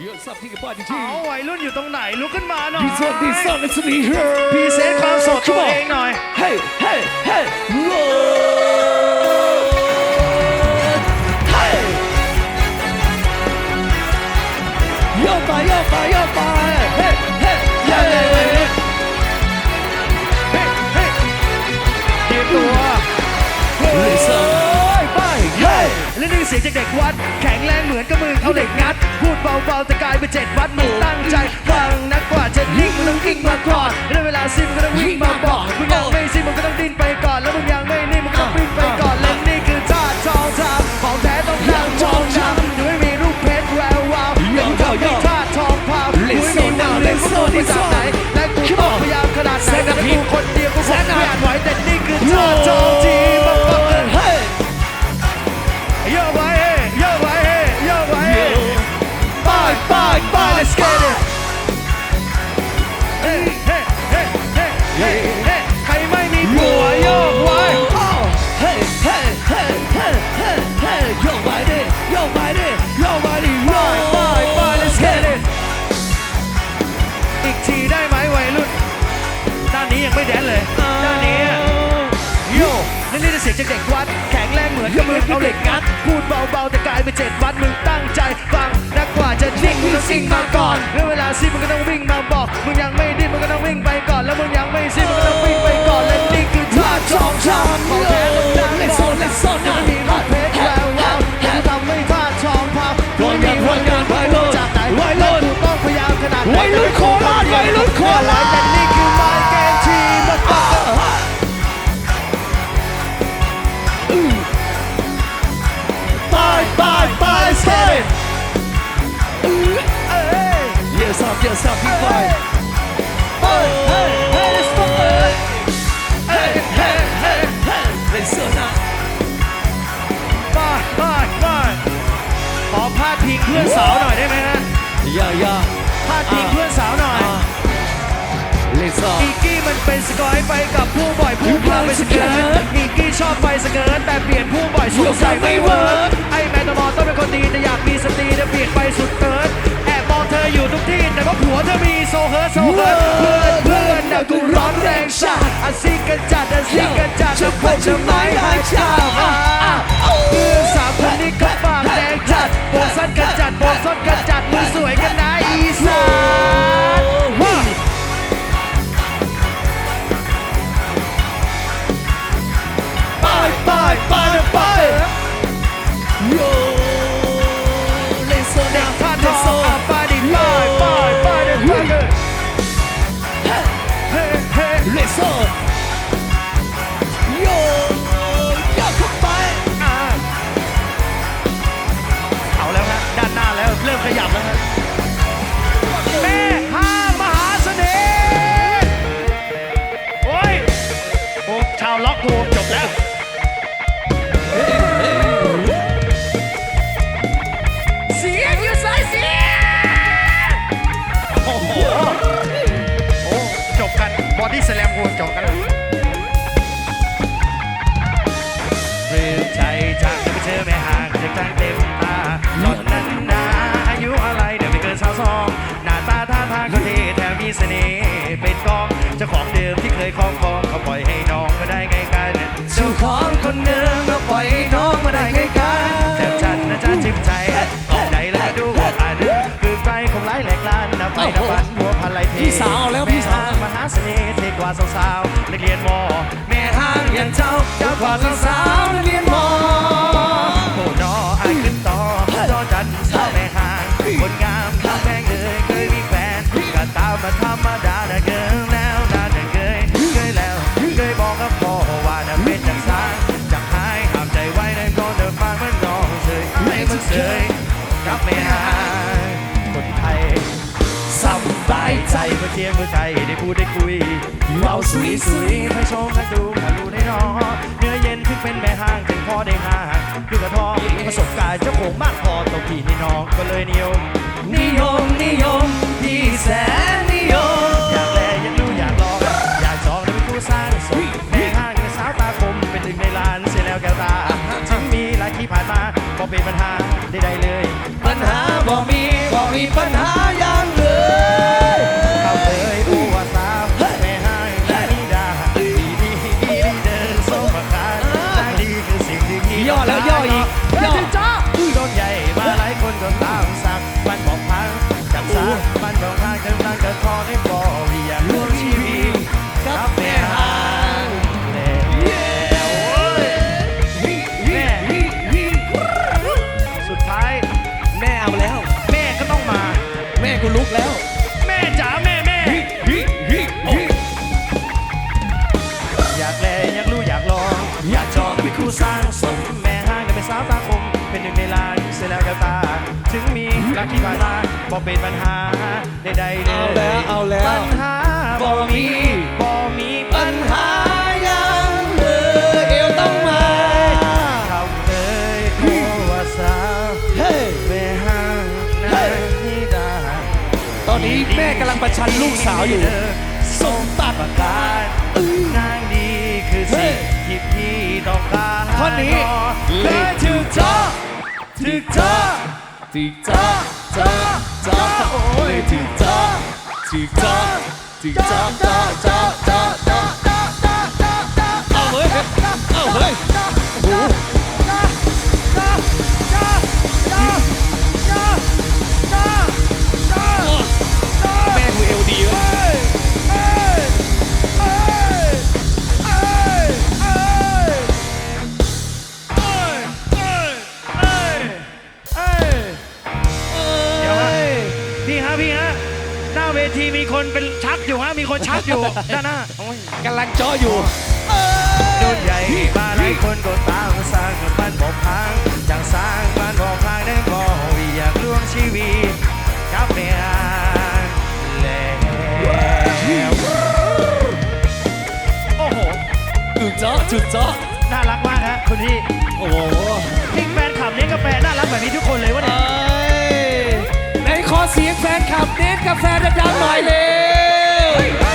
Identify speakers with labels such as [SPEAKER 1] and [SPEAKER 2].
[SPEAKER 1] What's up, think about it,
[SPEAKER 2] เอาวัยรุ่นอยู่ตรงไหนลุกขึ้นมาหน่อย
[SPEAKER 1] This one, this song is to be heard.
[SPEAKER 2] พรีเซนต์ความโสดตัว
[SPEAKER 1] Come on.
[SPEAKER 2] เองหน่อย
[SPEAKER 1] Hey, hey, hey, roll. Hey. Yo, bye, yo, bye, yo, bye. Hey, hey,
[SPEAKER 2] ยังไงวัยรุ่
[SPEAKER 1] hey.
[SPEAKER 2] นเฮ้เฮ้เตรียมตัว
[SPEAKER 1] Listen, bye, hey.
[SPEAKER 2] และนี่เสียงจากเด็กวัด แข็งแรงเหมือนกับมือเอาเหล็กงัด พูดเบาๆแต่กลายเป็นเจ็ดวัดมึงตั้งใจฟังนักกว่าจะนิ่งมึงต้องกิ้งมาก่อนและเวลาซิมก็ต้องวิ่งมาบอกมึงยังไม่ซิมมึงก็ต้องดิ้นไปก่อน แล้วมึงยังไม่นิ่มมึงก็ต้องวิ่งไปก่อนและนี่คือท่าทองทำของแท้ต้องนั่งมองช้ำยังไม่มีรูปเพชรแวววาวยังทำให้ท่าทองพาวกูไม่มีนังเล่นว่ากูมาจากไหนและกูต้องพยายามขนาดไหนแต่กูคนเดียวกูบอกไม่อาจไหวแต่นี่คือท่าทองที่มาฟัง โยกไว้เอ้ยโยกไว้เอ้ยโยกไว้เอ้ย
[SPEAKER 1] Bye, bye, bye.
[SPEAKER 2] Let's get อนกับมือเอาเหล็กงัด พูดเบาๆแต่กลายเป็นเจ็ดวัดมึงตั้งใจฟังนักกว่าจะนิ่งมึงต้องสิ่งมาก่อนแล้วเวลาซิมึงก็ต้องวิ่งมาบอกมึงยัง
[SPEAKER 1] Yes, up, yes, up, big bye.
[SPEAKER 2] เฮ้ยเฮ้ยเฮ้ย let's go เอ้ย
[SPEAKER 1] Hey, hey, hey, hey. Listen now.
[SPEAKER 2] มามามาขอพาดพิงเพื่อนสาวหน่อยได้ไหมฮะ
[SPEAKER 1] Yeah, yeah.
[SPEAKER 2] พาดพิงเพื่อนสาวหน่อย
[SPEAKER 1] Listen.
[SPEAKER 2] อีกี้มันเป็นสกอยไปกับผู้บ่อยผู้พาไปสเกิร์ตอีกี้ชอบไปสเกิร์ตแต่เปลี่ยนผู้บ่อยสงสัยไม่เวิร์กไอ้แมนตมอต้องเป็นคนดีแต่อยากมีสตรีแต่เปลี่ยนไปสุดเกิร์ตแอบมองเธออยู่ทุกที่ แต่ว่าผัวเธอมีโซเฮิร์ตโซเฮิร์ตเพื่อนเพื่อนน่ะกูร้อนแรงช กกูจบแล้วเสียงอยู่สายเสียงโอ้โหโอ้จบกันบอดี้สแลมกูจบกันแล้วเรื่มใจจากจะไปเจอแม่ห่างจากจังเต็มตาหล่อนนั้นนาอายุอะไรเดี๋ยวไม่เกินสาวสองหน้าตาท่าทางก็เท่แถมมีเสน่ห์เป็นกองเจ้าของเดิมที่เคยครองครอ คนเดิมก็ปล่อยให้น้องมาได้ไงกันแต่ฉันนะจ๊ะจิ้มใจออกใจแล้วก็ดูอ่านคือใจของหลายแหลกลานนะไปนะบันหัวพันไหลเท
[SPEAKER 1] พี่สาวแล้วพี่สาว
[SPEAKER 2] มหาเสน่ห์เทกว่าสาวๆนักเรียนมอแม่ห้างอย่างเจ้าเจ้ากว่าสาวๆนักเรียนมอโอ้นออายขึ้นต่อจอจันสาวแม่ห้างคนงามทำแม่งเลยเคยมีแฟนก็ตามมาธรรมดานะเกิน เฉยกับแม่ห้างคนไทยสบายใจเมื่อเทียมเมื่อใจได้พูดได้คุยเราสวยสวยๆให้ชมกันดูกันดูได้นอเนื้อเย็นถึงเป็นแม่ห้างถึงพ่อได้ห่างคือกระทอประสบการณ์เจ้าโขงมากพอต่อพี่นี่น้องก็เลยนิยม นิยมนิยมพี่แสนนิยมอยากแลอยากดูอยากลองอยากจองแล้วเป็นผู้สร้างสมแม่ห้างเป็นสาวตาคมเป็นหนึ่งในล้านเสียแล้วแกวตาถึงมีหลายที่ผ่านมาก็เป็นปัญหา ใดๆเลย เอาแล้ว แม่ก็ต้องมา
[SPEAKER 1] แม่กูลุกแล้ว
[SPEAKER 2] แม่จ๋าแม่แม่อยากแลอยากรู้อยากลอง อยากจองเป็นคู่สร้างสมแม่ห้างกันเป็นสาวตาคมเป็นหนึ่งในล้านเสียแล้วแก้วตา ถึงมีรักที่ผ่านมาบ่เป็นปัญหาใดๆเลย
[SPEAKER 1] เอาแล้วเอาแล้ว
[SPEAKER 2] ปัญหาบ่มีบ่มีปัญหา แม่
[SPEAKER 1] กำลังประชันลูกสาวอยู่
[SPEAKER 2] สมตัดการนางดีคือสิ่งที่พี่ต้องการ
[SPEAKER 1] ท่อนนี้
[SPEAKER 2] และถึงเธอถึง
[SPEAKER 1] เธอถึงเธอเธอเธอโอ้ย
[SPEAKER 2] ถึงเธอถึงเธอถึงเธอเธอเธอเธอ อยู่ฮะมีคนชักอยู่ด้านหน้าโอ้ย
[SPEAKER 1] กำลังเจาะอยู่
[SPEAKER 2] โดนใหญ่มาหลายคนโดนตามสร้างบ้านบอกพังจังสร้างบ้านบอกพังได้บอกอยากร่วมชีวิตกับเมียแล้วโอ้โห
[SPEAKER 1] จุดเจาะจุดเจาะ
[SPEAKER 2] น่ารักมากฮะคุณพี่
[SPEAKER 1] โอ้โห
[SPEAKER 2] จริงแฟนคลับเลี้ยงกาแฟน่ารักแบบนี้ทุกคนเลยวะเนี่ย
[SPEAKER 1] ในขอเสียงแฟนคลับเน้นกาแฟดังๆหน่อยเร็ Hey!